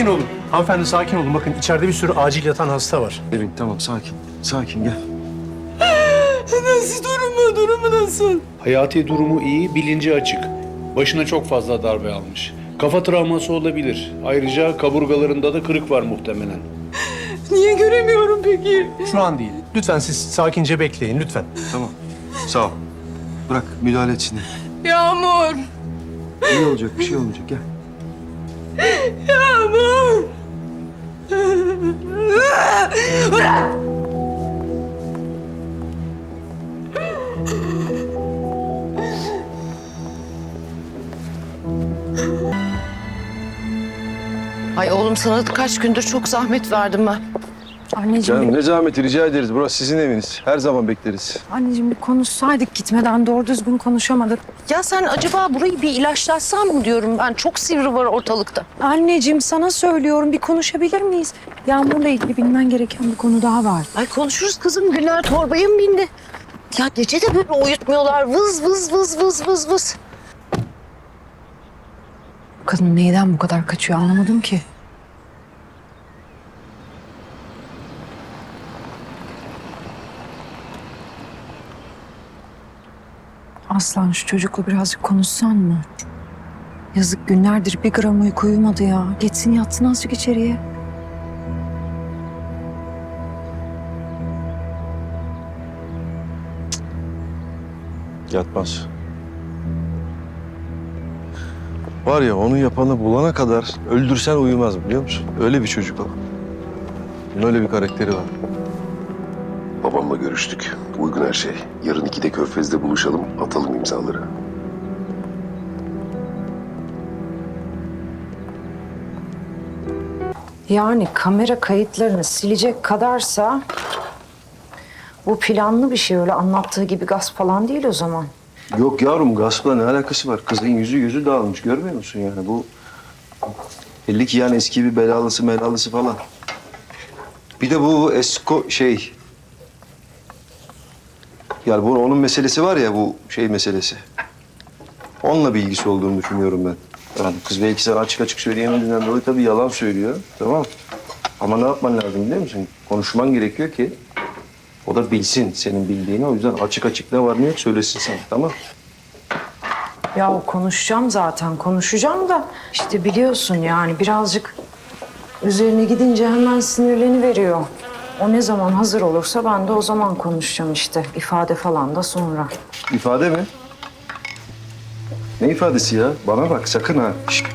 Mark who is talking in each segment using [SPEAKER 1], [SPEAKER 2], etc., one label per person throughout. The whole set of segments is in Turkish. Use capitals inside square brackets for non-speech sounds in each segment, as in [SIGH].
[SPEAKER 1] Sakin olun. Hanımefendi sakin olun. Bakın içeride bir sürü acil yatan hasta var.
[SPEAKER 2] Nevin tamam sakin. Sakin gel. [GASPS]
[SPEAKER 3] Nasıl durumu, durumu nasıl?
[SPEAKER 4] Hayati durumu iyi, bilinci açık. Başına çok fazla darbe almış. Kafa travması olabilir. Ayrıca kaburgalarında da kırık var muhtemelen. [GASPS]
[SPEAKER 3] Niye göremiyorum peki?
[SPEAKER 1] Şu an değil. Lütfen siz sakince bekleyin lütfen.
[SPEAKER 2] Tamam. Sağ ol. Bırak müdahale et şimdi.
[SPEAKER 3] Yağmur,
[SPEAKER 2] İyi olacak bir şey olmayacak gel. [GASPS]
[SPEAKER 3] Yağmur. Bırak.
[SPEAKER 5] Ay oğlum sana kaç gündür çok zahmet verdim ben.
[SPEAKER 6] Anneciğim,
[SPEAKER 2] Canım ne zahmeti rica ederiz. Burası sizin eviniz. Her zaman bekleriz.
[SPEAKER 6] anneciğim bir konuşsaydık gitmeden doğru düzgün konuşamadık.
[SPEAKER 5] Ya sen acaba burayı bir ilaçlatsan mı diyorum ben. Çok sivri var ortalıkta.
[SPEAKER 6] Anneciğim sana söylüyorum bir konuşabilir miyiz? Yağmur'la ilgili bilmen gereken bir konu daha var.
[SPEAKER 5] Ay konuşuruz kızım. Güler torbaya mı bindi? Ya gece de böyle uyutmuyorlar. Vız vız vız vız vız vız.
[SPEAKER 6] Bu kadın neyden bu kadar kaçıyor anlamadım ki. Aslan şu çocukla birazcık konuşsan mı? Yazık günlerdir bir gram uyku uyumadı ya. Geçsin yatsın azıcık içeriye.
[SPEAKER 2] Yatmaz. Var ya onu yapanı bulana kadar öldürsen uyumaz biliyor musun? Öyle bir çocuk o. Öyle bir karakteri var.
[SPEAKER 7] Babamla görüştük. Uygun her şey. Yarın ikide Körfez'de buluşalım, atalım imzaları.
[SPEAKER 6] Yani kamera kayıtlarını silecek kadarsa bu planlı bir şey öyle anlattığı gibi gasp falan değil o zaman.
[SPEAKER 2] Yok yavrum gaspla ne alakası var? Kızın yüzü gözü dağılmış görmüyor musun yani bu? Belli ki yani eski bir belalısı melalısı falan. Bir de bu esko şey... Yani bu onun meselesi var ya bu şey meselesi. Onunla bir ilgisi olduğunu düşünüyorum ben. Yani kız belki sana açık açık söyleyemediğinden dolayı tabii yalan söylüyor. Tamam. Ama ne yapman lazım biliyor musun? Konuşman gerekiyor ki o da bilsin senin bildiğini. O yüzden açık açık ne var ne yok söylesin sana. Tamam.
[SPEAKER 6] Ya konuşacağım zaten konuşacağım da işte biliyorsun yani birazcık üzerine gidince hemen sinirleni veriyor. O ne zaman hazır olursa ben de o zaman konuşacağım işte. ifade falan da sonra.
[SPEAKER 2] İfade mi? Ne ifadesi ya? Bana bak sakın ha. Şşt.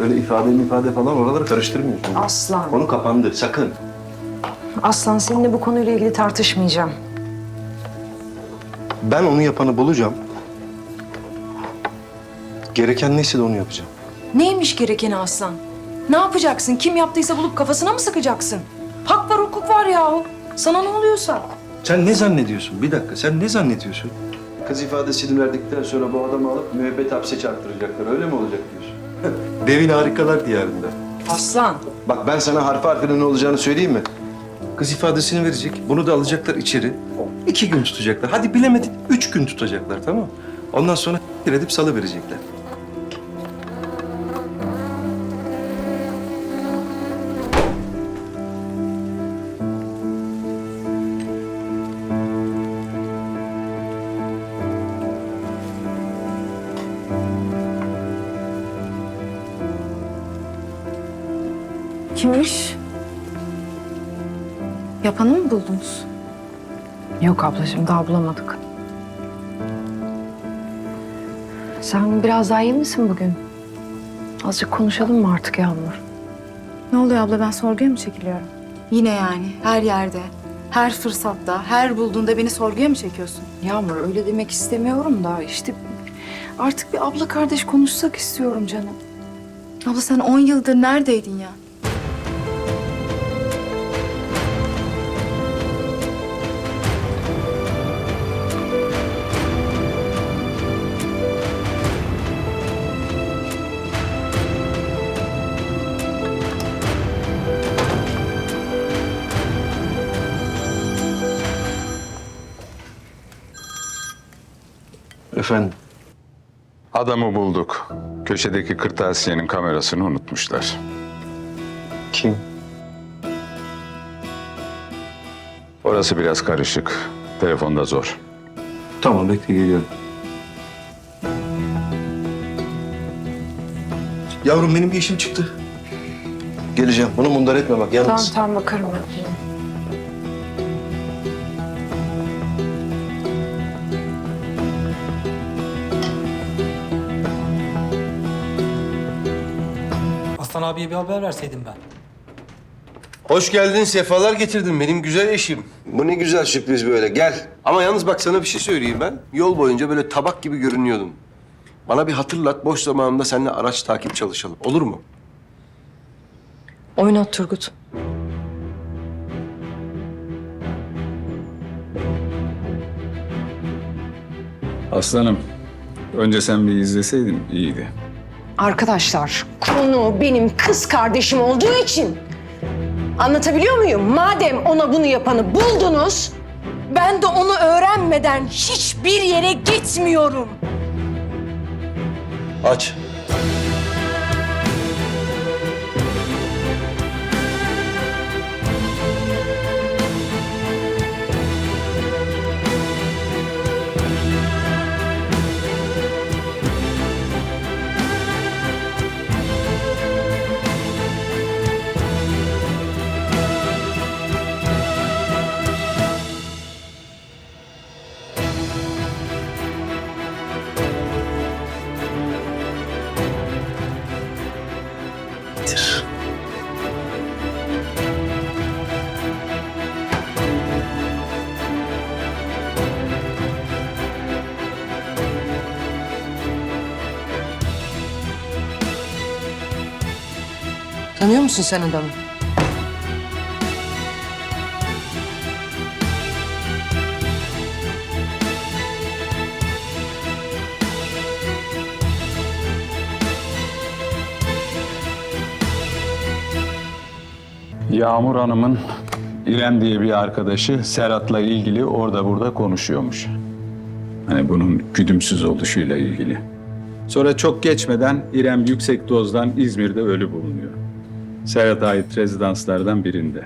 [SPEAKER 2] Öyle ifade ifade falan oraları karıştırmıyorsun.
[SPEAKER 6] Aslan.
[SPEAKER 2] Konu kapandı sakın.
[SPEAKER 6] Aslan seninle bu konuyla ilgili tartışmayacağım.
[SPEAKER 2] Ben onu yapanı bulacağım. Gereken neyse de onu yapacağım.
[SPEAKER 6] Neymiş gerekeni Aslan? Ne yapacaksın? Kim yaptıysa bulup kafasına mı sıkacaksın? Hak var hukuk var yahu. Sana ne oluyorsa.
[SPEAKER 2] Sen ne zannediyorsun? Bir dakika sen ne zannediyorsun? Kız ifadesini verdikten sonra bu adamı alıp müebbet hapse çarptıracaklar. Öyle mi olacak diyorsun? [LAUGHS] Devin harikalar diyarında.
[SPEAKER 6] Aslan.
[SPEAKER 2] Bak ben sana harfi harfine ne olacağını söyleyeyim mi? Kız ifadesini verecek. Bunu da alacaklar içeri. İki gün tutacaklar. Hadi bilemedin üç gün tutacaklar tamam mı? Ondan sonra [LAUGHS] edip salı verecekler.
[SPEAKER 8] Buldunuz?
[SPEAKER 6] Yok ablacığım daha bulamadık. Sen biraz daha iyi misin bugün? Azıcık konuşalım mı artık Yağmur?
[SPEAKER 8] Ne oluyor abla ben sorguya mı çekiliyorum? Yine yani her yerde, her fırsatta, her bulduğunda beni sorguya mı çekiyorsun?
[SPEAKER 6] Yağmur öyle demek istemiyorum da işte artık bir abla kardeş konuşsak istiyorum canım.
[SPEAKER 8] Abla sen 10 yıldır neredeydin ya?
[SPEAKER 2] Efendim?
[SPEAKER 9] Adamı bulduk. Köşedeki kırtasiyenin kamerasını unutmuşlar.
[SPEAKER 2] Kim?
[SPEAKER 9] Orası biraz karışık. Telefonda zor.
[SPEAKER 2] Tamam bekle geliyorum. Yavrum benim bir işim çıktı. Geleceğim. Bunu mundar etme bak
[SPEAKER 6] Tamam
[SPEAKER 2] yalnız.
[SPEAKER 6] tamam bakarım ben.
[SPEAKER 10] Aslan abiye bir haber verseydim ben.
[SPEAKER 11] Hoş geldin, sefalar getirdin benim güzel eşim. Bu ne güzel sürpriz böyle, gel. Ama yalnız bak sana bir şey söyleyeyim ben. Yol boyunca böyle tabak gibi görünüyordum. Bana bir hatırlat, boş zamanında seninle araç takip çalışalım. Olur mu?
[SPEAKER 3] Oynat Turgut.
[SPEAKER 9] Aslanım, önce sen bir izleseydin iyiydi.
[SPEAKER 3] Arkadaşlar konu benim kız kardeşim olduğu için anlatabiliyor muyum? Madem ona bunu yapanı buldunuz ben de onu öğrenmeden hiçbir yere gitmiyorum.
[SPEAKER 11] Aç.
[SPEAKER 3] Tanıyor musun sen adamı?
[SPEAKER 9] Yağmur Hanım'ın İrem diye bir arkadaşı Serhat'la ilgili orada burada konuşuyormuş. Hani bunun güdümsüz oluşuyla ilgili. Sonra çok geçmeden İrem yüksek dozdan İzmir'de ölü bulunuyor. Serhat'a ait rezidanslardan birinde.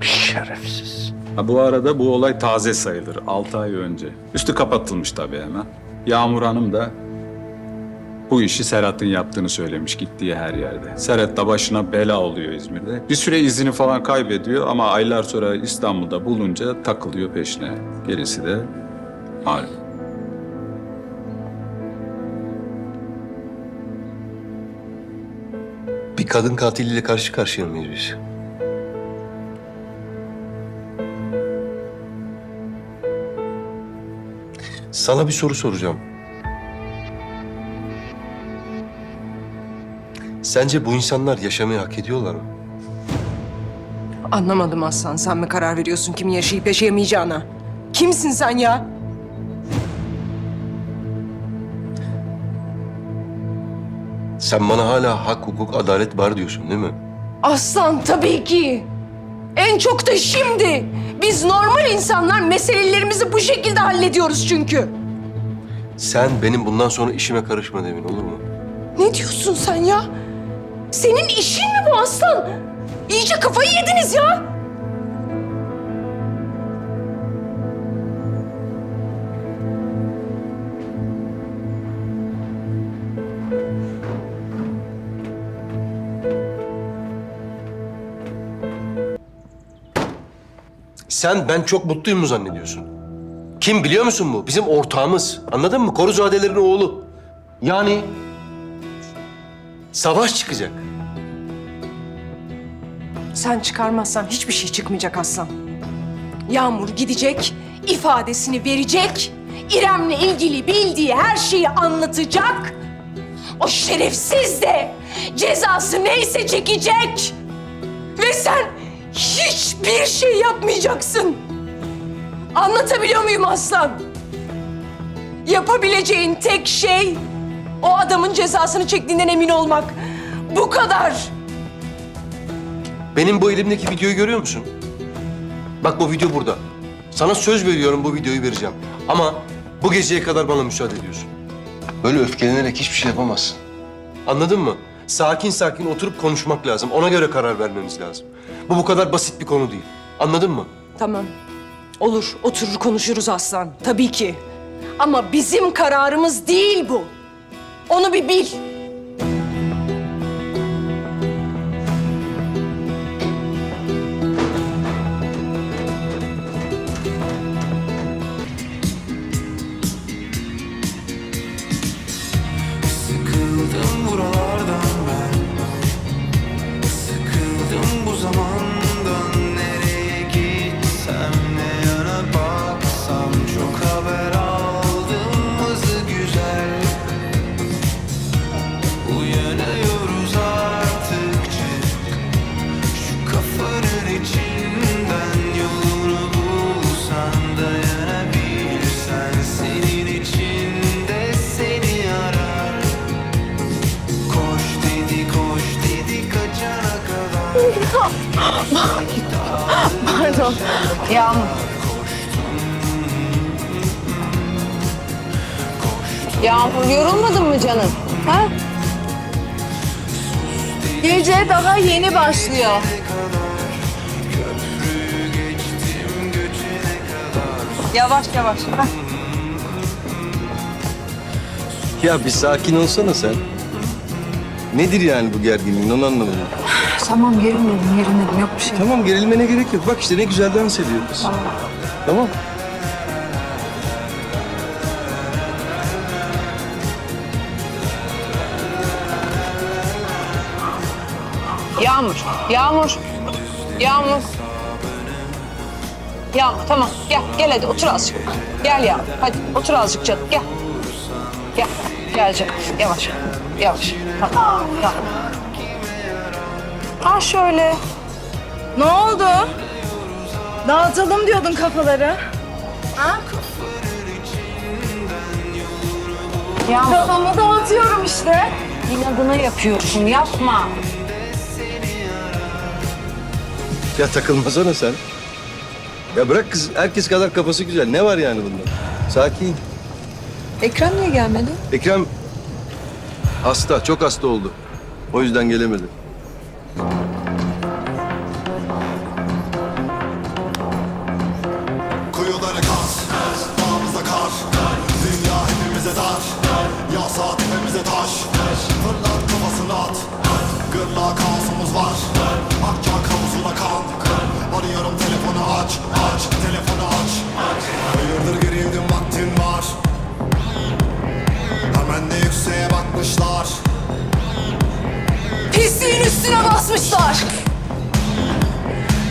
[SPEAKER 11] Şerefsiz.
[SPEAKER 9] Ha, bu arada bu olay taze sayılır. 6 ay önce. Üstü kapatılmış tabii hemen. Yağmur Hanım da bu işi Serhat'ın yaptığını söylemiş gittiği her yerde. Serhat da başına bela oluyor İzmir'de. Bir süre izini falan kaybediyor ama aylar sonra İstanbul'da bulunca takılıyor peşine. Gerisi de malum.
[SPEAKER 11] Bir kadın katiliyle karşı karşıya mıyız biz? Sana bir soru soracağım. Sence bu insanlar yaşamayı hak ediyorlar mı?
[SPEAKER 3] Anlamadım Aslan. Sen mi karar veriyorsun kimin yaşayıp yaşayamayacağına? Kimsin sen ya?
[SPEAKER 11] Sen bana hala hak, hukuk, adalet var diyorsun değil mi?
[SPEAKER 3] Aslan tabii ki. En çok da şimdi. Biz normal insanlar meselelerimizi bu şekilde hallediyoruz çünkü.
[SPEAKER 11] Sen benim bundan sonra işime karışma demin olur mu?
[SPEAKER 3] Ne diyorsun sen ya? Senin işin mi bu Aslan? İyice kafayı yediniz ya.
[SPEAKER 11] Sen ben çok mutluyum mu zannediyorsun? Kim biliyor musun bu? Bizim ortağımız. Anladın mı? Koruzadelerin oğlu. Yani savaş çıkacak.
[SPEAKER 3] Sen çıkarmazsan hiçbir şey çıkmayacak Aslan. Yağmur gidecek, ifadesini verecek, İrem'le ilgili bildiği her şeyi anlatacak. O şerefsiz de cezası neyse çekecek. Ve sen hiçbir şey yapmayacaksın. Anlatabiliyor muyum Aslan? Yapabileceğin tek şey o adamın cezasını çektiğinden emin olmak. Bu kadar.
[SPEAKER 11] Benim bu elimdeki videoyu görüyor musun? Bak bu video burada. Sana söz veriyorum bu videoyu vereceğim. Ama bu geceye kadar bana müsaade ediyorsun.
[SPEAKER 2] Böyle öfkelenerek hiçbir şey yapamazsın. Anladın mı? Sakin sakin oturup konuşmak lazım. Ona göre karar vermemiz lazım. Bu bu kadar basit bir konu değil. Anladın mı?
[SPEAKER 8] Tamam. Olur, oturur konuşuruz Aslan. Tabii ki. Ama bizim kararımız değil bu. Onu bir bil. Yağmur. Yağmur yorulmadın mı canım? Ha? Gece daha yeni başlıyor. Yavaş yavaş. Hah.
[SPEAKER 2] Ya bir sakin olsana sen. Nedir yani bu gerginliğin onu anlamadım.
[SPEAKER 6] Tamam gerilmedim, gerilmedim. Yok bir şey.
[SPEAKER 2] Tamam gerilmene gerek yok. Bak işte ne güzel dans ediyoruz. Tamam.
[SPEAKER 8] Yağmur, Yağmur, Yağmur. Yağmur tamam gel gel hadi otur azıcık. Gel Yağmur hadi otur azıcık canım gel. Gel gel canım yavaş yavaş tamam tamam. Ha şöyle.
[SPEAKER 5] Ne oldu? Dağıtalım diyordun kafaları.
[SPEAKER 8] Yağmur
[SPEAKER 5] Kafamı dağıtıyorum işte.
[SPEAKER 8] inadına yapıyorsun yapma.
[SPEAKER 2] Ya takılmasana sen. Ya bırak kız herkes kadar kafası güzel. Ne var yani bunda? Sakin.
[SPEAKER 8] Ekrem niye gelmedi?
[SPEAKER 2] Ekrem hasta, çok hasta oldu. O yüzden gelemedi.
[SPEAKER 8] Basmışlar.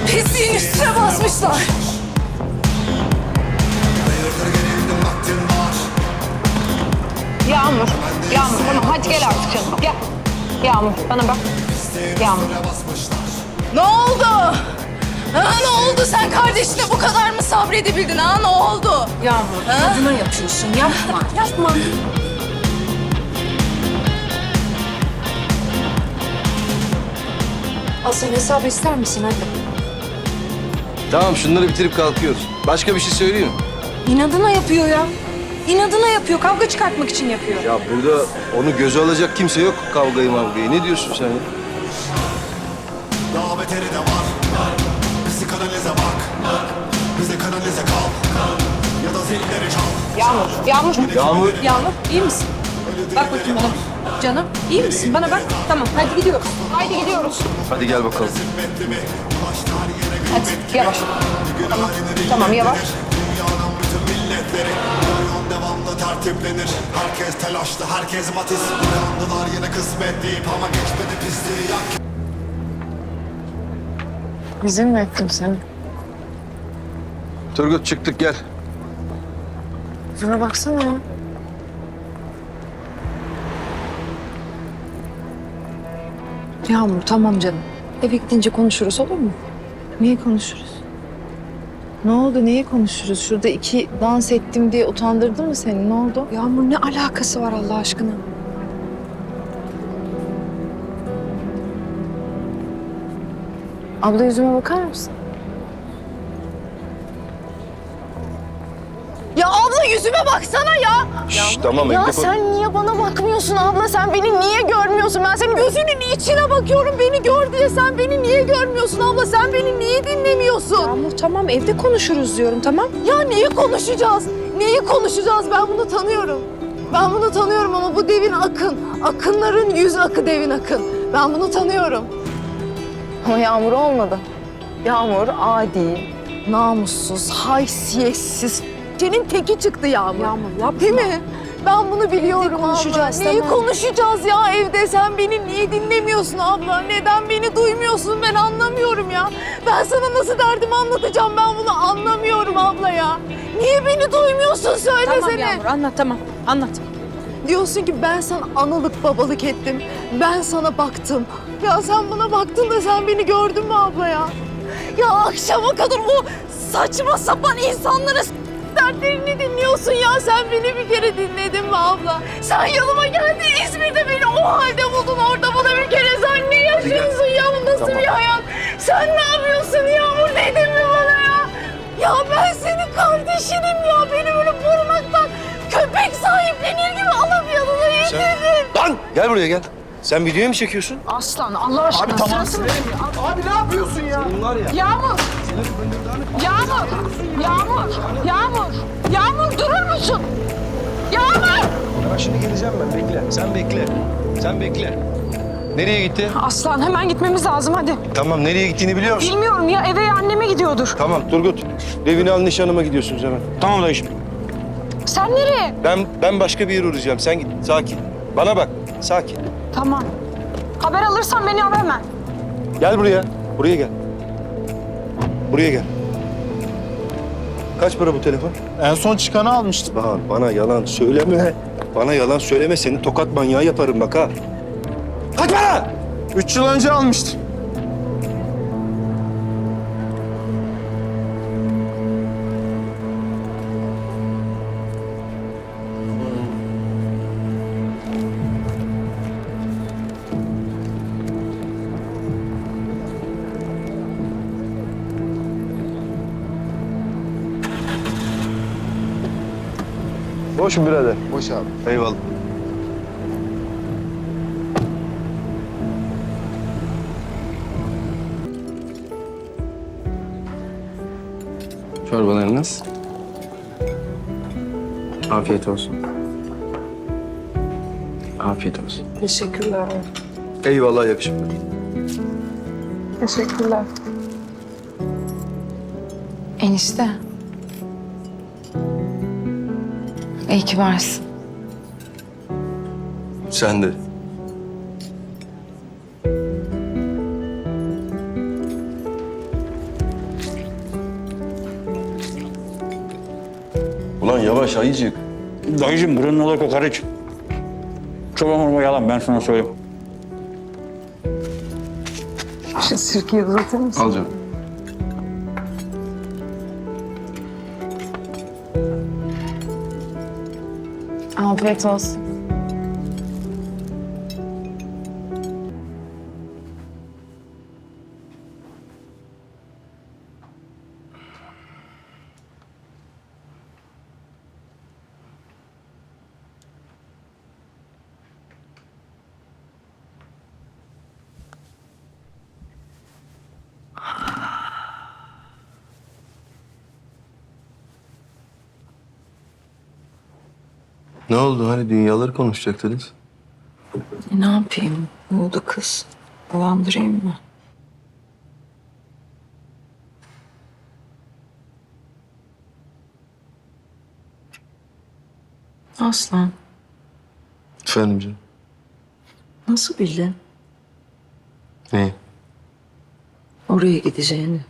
[SPEAKER 8] Pisliğin üstüne basmışlar. Yağmur, Yağmur tamam hadi gel artık canım gel. Yağmur bana bak. Yağmur.
[SPEAKER 12] basmışlar
[SPEAKER 5] Ne oldu? Ha, ne oldu? Sen kardeşine bu kadar mı sabredebildin ha? Ne oldu?
[SPEAKER 6] Yağmur, inadına yapıyorsun. Yapma.
[SPEAKER 8] Yapma.
[SPEAKER 6] Asıl hesabı ister misin hadi?
[SPEAKER 2] Tamam şunları bitirip kalkıyoruz. Başka bir şey söyleyeyim mi?
[SPEAKER 8] İnadına yapıyor ya. İnadına yapıyor. Kavga çıkartmak için yapıyor.
[SPEAKER 2] Ya burada onu göze alacak kimse yok kavgayı mavgayı. Ne diyorsun sen ya?
[SPEAKER 12] Daha beteri de var Bizi kanalize bak Bize kanalize kal Ya da zilleri çal
[SPEAKER 8] Yağmur, Yağmur.
[SPEAKER 2] Yağmur.
[SPEAKER 8] Yağmur iyi misin? Bak bakayım bana. Canım iyi misin? Bana bak. Tamam hadi gidiyoruz. Haydi gidiyoruz.
[SPEAKER 2] Hadi gel bakalım.
[SPEAKER 8] Hadi yavaş. Tamam, tamam yavaş.
[SPEAKER 12] Tertiplenir Herkes telaşlı, herkes matiz Uyandılar yine kısmet deyip Ama geçmedi pisliği yak
[SPEAKER 6] Bizim mi ettim seni?
[SPEAKER 2] Turgut çıktık gel.
[SPEAKER 6] Şuna baksana ya. Yağmur tamam canım. Eve gidince konuşuruz olur mu?
[SPEAKER 5] Niye konuşuruz? Ne oldu? Niye konuşuruz? Şurada iki dans ettim diye utandırdı mı seni? Ne oldu?
[SPEAKER 6] Yağmur ne alakası var Allah aşkına?
[SPEAKER 5] Abla yüzüme bakar mısın? Yüzüme baksana ya.
[SPEAKER 2] Şşş tamam
[SPEAKER 5] Ya
[SPEAKER 2] evde konuş.
[SPEAKER 5] sen niye bana bakmıyorsun abla? Sen beni niye görmüyorsun? Ben senin gözünün içine bakıyorum beni gör diye. Sen beni niye görmüyorsun abla? Sen beni niye dinlemiyorsun?
[SPEAKER 3] Yağmur tamam evde konuşuruz diyorum tamam.
[SPEAKER 5] Ya neyi konuşacağız? Neyi konuşacağız? Ben bunu tanıyorum. Ben bunu tanıyorum ama bu devin akın. Akınların yüz akı devin akın. Ben bunu tanıyorum. Ama Yağmur olmadı. Yağmur adi, namussuz, haysiyetsiz. Senin teki çıktı Yağmur.
[SPEAKER 3] Yağmur yapma.
[SPEAKER 5] Değil mi? Ben bunu biliyorum
[SPEAKER 3] konuşacağız,
[SPEAKER 5] abla. Neyi
[SPEAKER 3] tamam.
[SPEAKER 5] konuşacağız ya evde? Sen beni niye dinlemiyorsun abla? Neden beni duymuyorsun? Ben anlamıyorum ya. Ben sana nasıl derdimi anlatacağım? Ben bunu anlamıyorum abla ya. Niye beni duymuyorsun? Söylesene.
[SPEAKER 3] Tamam Yağmur anlat tamam anlat.
[SPEAKER 5] Diyorsun ki ben sana analık babalık ettim. Ben sana baktım. Ya sen bana baktın da sen beni gördün mü abla ya? Ya akşama kadar o saçma sapan insanlara dertlerini dinliyorsun ya. Sen beni bir kere dinledin mi abla? Sen yanıma geldin İzmir'de beni o halde buldun orada bana bir kere. Sen ne yaşıyorsun ya? Bu nasıl bir hayat? Sen ne yapıyorsun Yağmur dedin mi bana ya? Ya ben senin kardeşinim ya. Beni böyle vurmaktan köpek sahiplenir gibi alıp yanına yedirdin.
[SPEAKER 2] Lan gel buraya gel. Sen videoyu mu çekiyorsun?
[SPEAKER 3] Aslan Allah aşkına. Abi tamam.
[SPEAKER 2] Abi ne yapıyorsun ya? Bunlar ya.
[SPEAKER 3] Yağmur. Yağmur. Yağmur. Yağmur. Yağmur durur musun? Yağmur.
[SPEAKER 2] Ya şimdi geleceğim ben bekle. Sen bekle. Sen bekle. Nereye gitti?
[SPEAKER 3] Aslan hemen gitmemiz lazım hadi.
[SPEAKER 2] Tamam nereye gittiğini biliyor musun?
[SPEAKER 3] Bilmiyorum ya eve ya anneme gidiyordur.
[SPEAKER 2] Tamam Turgut. Devini al nişanıma gidiyorsunuz hemen. Tamam dayıcığım.
[SPEAKER 3] Sen nereye?
[SPEAKER 2] Ben ben başka bir yere uğrayacağım. Sen git. Sakin. Bana bak. Sakin.
[SPEAKER 3] Tamam. Haber alırsan beni ara hemen.
[SPEAKER 2] Gel buraya. Buraya gel. Buraya gel. Kaç para bu telefon?
[SPEAKER 13] En son çıkanı almıştım.
[SPEAKER 2] Bahar bana yalan söyleme. Bana yalan söyleme. Seni tokat manyağı yaparım bak ha. Kaç para?
[SPEAKER 13] Üç yıl önce almıştım.
[SPEAKER 2] Boş mu birader?
[SPEAKER 11] Boş abi.
[SPEAKER 2] Eyvallah.
[SPEAKER 14] Çorbalarınız. Afiyet olsun. Afiyet olsun.
[SPEAKER 3] Teşekkürler.
[SPEAKER 2] Eyvallah yakışıklı.
[SPEAKER 3] Teşekkürler.
[SPEAKER 8] Enişte. İyi ki varsın.
[SPEAKER 2] Sen de. Ulan yavaş ayıcık.
[SPEAKER 13] Dayıcım buranın ola kokoreç. Çoban hurma yalan ben sana söyleyeyim.
[SPEAKER 3] Şu sirkeyi uzatır mısın?
[SPEAKER 14] Al canım.
[SPEAKER 8] Afiyet olsun.
[SPEAKER 2] Ne oldu? Hani dünyaları konuşacaktınız?
[SPEAKER 6] E, ne yapayım? Ne oldu kız? Dolandırayım mı? Aslan,
[SPEAKER 2] Efendim canım.
[SPEAKER 6] nasıl bildin
[SPEAKER 2] Ne?
[SPEAKER 6] oraya gideceğini?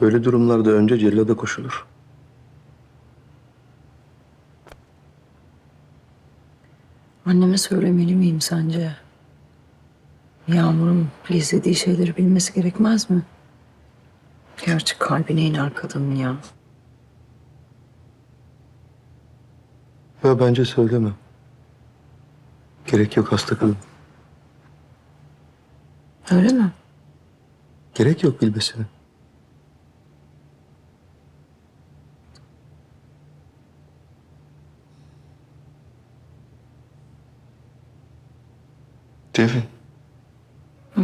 [SPEAKER 2] Böyle durumlarda önce cellada koşulur.
[SPEAKER 6] Anneme söylemeli miyim sence? Yağmur'un izlediği şeyleri bilmesi gerekmez mi? Gerçi kalbine iner kadının ya.
[SPEAKER 2] Ya bence söyleme. Gerek yok hasta kadın.
[SPEAKER 6] Öyle mi?
[SPEAKER 2] Gerek yok bilmesine. Devin. Hı.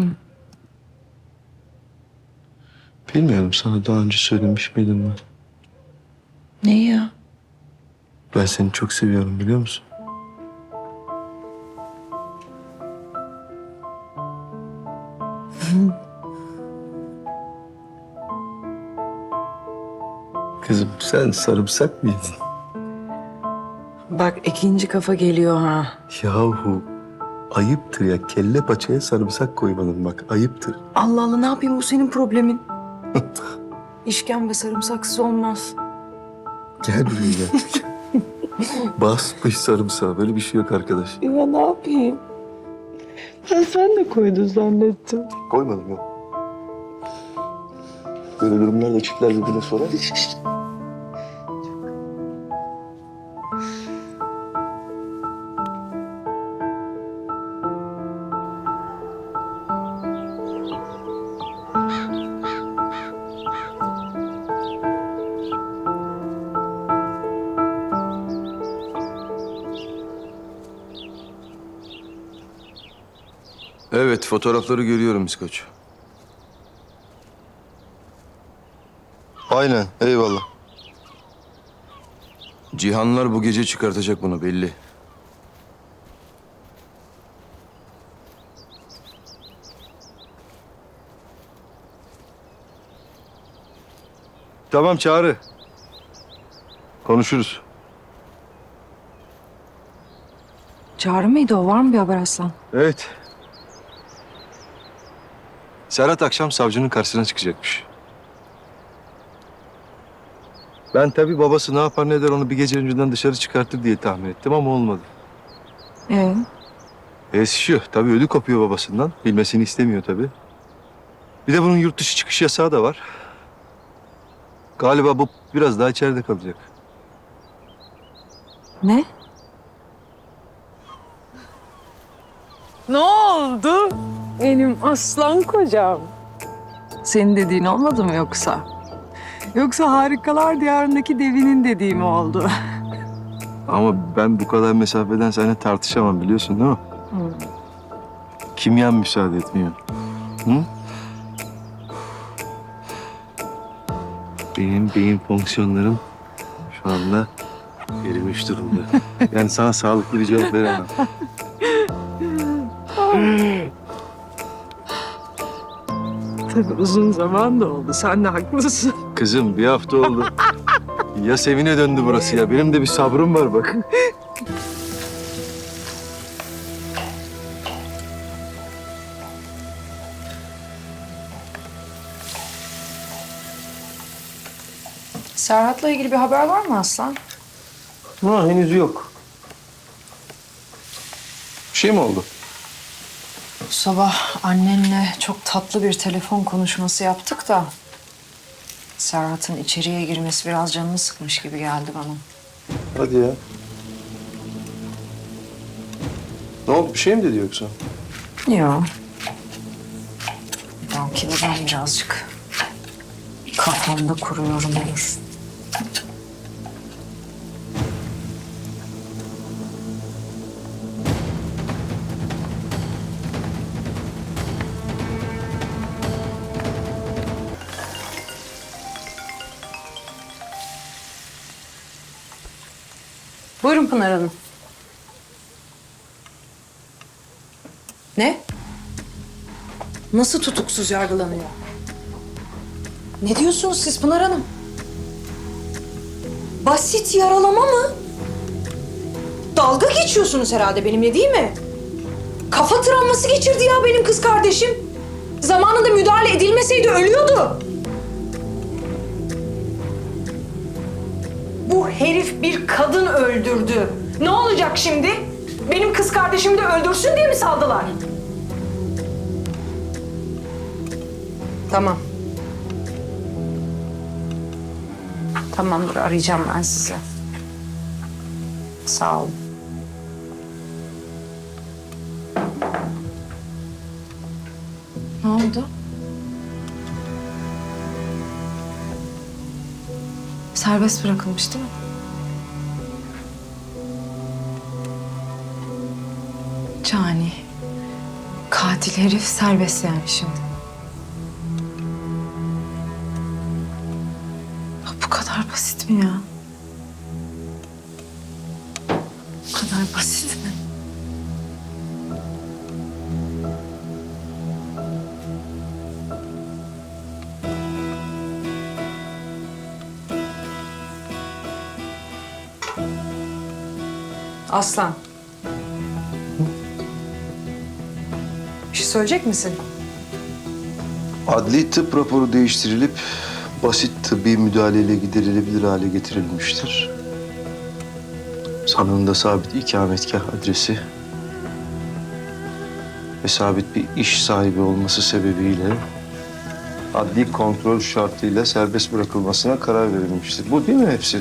[SPEAKER 2] Bilmiyorum sana daha önce söylemiş miydim ben?
[SPEAKER 3] Neyi ya?
[SPEAKER 2] Ben seni çok seviyorum biliyor musun? [LAUGHS] Kızım sen sarımsak mıydın?
[SPEAKER 6] Bak ikinci kafa geliyor ha.
[SPEAKER 2] Yahu ayıptır ya kelle paçaya sarımsak koymadın bak ayıptır.
[SPEAKER 6] Allah Allah ne yapayım bu senin problemin. [LAUGHS] İşkembe sarımsaksız olmaz.
[SPEAKER 2] Gel buraya gel. [LAUGHS] Basmış sarımsağı böyle bir şey yok arkadaş.
[SPEAKER 6] Ya ne yapayım? Ben sen de koydun zannettim.
[SPEAKER 2] Koymadım ya. Böyle durumlarda çiftler birbirine sorar. [LAUGHS]
[SPEAKER 11] fotoğrafları görüyorum İskoç.
[SPEAKER 2] Aynen eyvallah.
[SPEAKER 11] Cihanlar bu gece çıkartacak bunu belli.
[SPEAKER 2] Tamam Çağrı. Konuşuruz.
[SPEAKER 6] Çağrı mıydı o? Var mı bir haber Aslan?
[SPEAKER 2] Evet. Serhat akşam savcının karşısına çıkacakmış. Ben tabii babası ne yapar ne eder onu bir gece önceden dışarı çıkartır diye tahmin ettim ama olmadı.
[SPEAKER 6] Ee?
[SPEAKER 2] Es şu, tabii ödü kopuyor babasından. Bilmesini istemiyor tabii. Bir de bunun yurt dışı çıkış yasağı da var. Galiba bu biraz daha içeride kalacak.
[SPEAKER 6] Ne? Ne oldu? Benim aslan kocam. Senin dediğin olmadı mı yoksa? Yoksa harikalar diyarındaki devinin dediği mi oldu? [LAUGHS]
[SPEAKER 2] Ama ben bu kadar mesafeden seninle tartışamam biliyorsun değil mi? Kimyan müsaade etmiyor. Hı? Benim beyin fonksiyonlarım şu anda erimiş durumda. [LAUGHS] Yani sana sağlıklı bir cevap veremem. [LAUGHS]
[SPEAKER 6] Tabii uzun zaman da oldu. Sen de haklısın.
[SPEAKER 2] Kızım bir hafta oldu. [LAUGHS] ya sevine döndü burası ya. Benim de bir sabrım var bak.
[SPEAKER 6] Serhat'la ilgili bir haber var mı Aslan?
[SPEAKER 2] Ha, henüz yok. Bir şey mi oldu?
[SPEAKER 6] Bu sabah annenle çok tatlı bir telefon konuşması yaptık da... Serhat'ın içeriye girmesi biraz canını sıkmış gibi geldi bana.
[SPEAKER 2] Hadi ya. Ne oldu? Bir şey mi dedi yoksa?
[SPEAKER 6] Yok. Belki de ben birazcık kafamda kuruyorum olur. Buyurun Pınar Hanım. Ne? Nasıl tutuksuz yargılanıyor? Ne diyorsunuz siz Pınar Hanım? Basit yaralama mı? Dalga geçiyorsunuz herhalde benimle değil mi? Kafa travması geçirdi ya benim kız kardeşim. Zamanında müdahale edilmeseydi ölüyordu. Herif bir kadın öldürdü. Ne olacak şimdi? Benim kız kardeşimi de öldürsün diye mi saldılar? Tamam. Tamamdır arayacağım ben sizi. Sağ olun.
[SPEAKER 8] Ne oldu? Serbest bırakılmış değil mi? Cani. Katil herif serbest yani şimdi.
[SPEAKER 15] Bu kadar basit mi ya? Bu kadar basit mi? Aslan. Söyleyecek misin?
[SPEAKER 2] Adli tıp raporu değiştirilip basit tıbbi müdahaleyle giderilebilir hale getirilmiştir. Sanığın da sabit ikametgah adresi ve sabit bir iş sahibi olması sebebiyle adli kontrol şartıyla serbest bırakılmasına karar verilmiştir. Bu değil mi hepsi?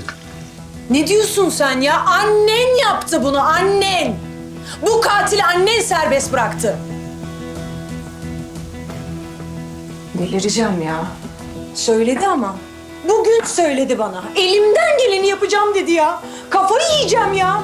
[SPEAKER 6] Ne diyorsun sen ya? Annen yaptı bunu, annen. Bu katili annen serbest bıraktı.
[SPEAKER 15] Delireceğim ya.
[SPEAKER 6] Söyledi ama. Bugün söyledi bana. Elimden geleni yapacağım dedi ya. Kafayı yiyeceğim ya.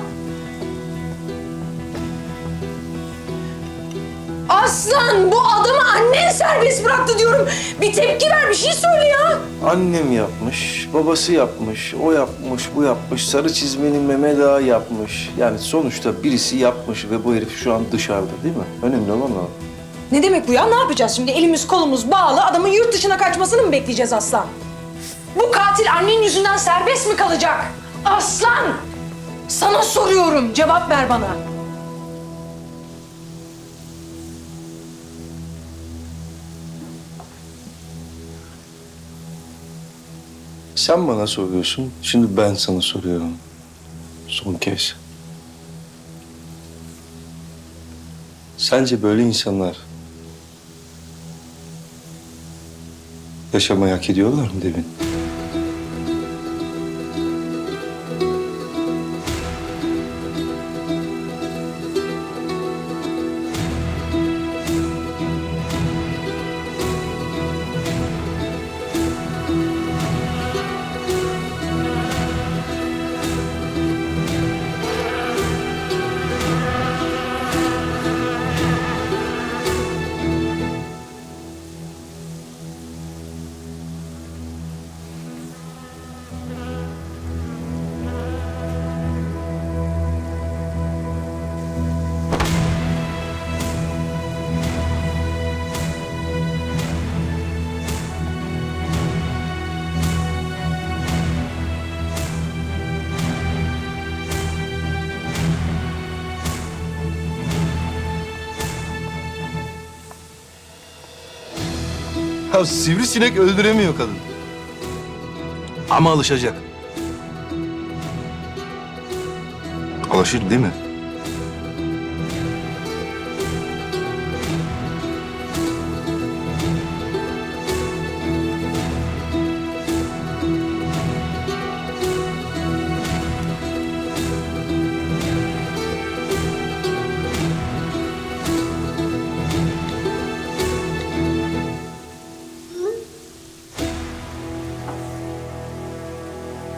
[SPEAKER 6] Aslan bu adamı annen serbest bıraktı diyorum. Bir tepki ver bir şey söyle ya.
[SPEAKER 2] Annem yapmış, babası yapmış, o yapmış, bu yapmış, sarı çizmenin Mehmet Ağa yapmış. Yani sonuçta birisi yapmış ve bu herif şu an dışarıda değil mi? Önemli olan o.
[SPEAKER 6] Ne demek bu ya? Ne yapacağız şimdi? Elimiz kolumuz bağlı. Adamın yurt dışına kaçmasını mı bekleyeceğiz Aslan? Bu katil annenin yüzünden serbest mi kalacak? Aslan! Sana soruyorum. Cevap ver bana.
[SPEAKER 2] Sen bana soruyorsun, şimdi ben sana soruyorum. Son kez. Sence böyle insanlar yaşamayı hak ediyorlar mı Devin? Ya sivrisinek öldüremiyor kadın. Ama alışacak. Alışır değil mi?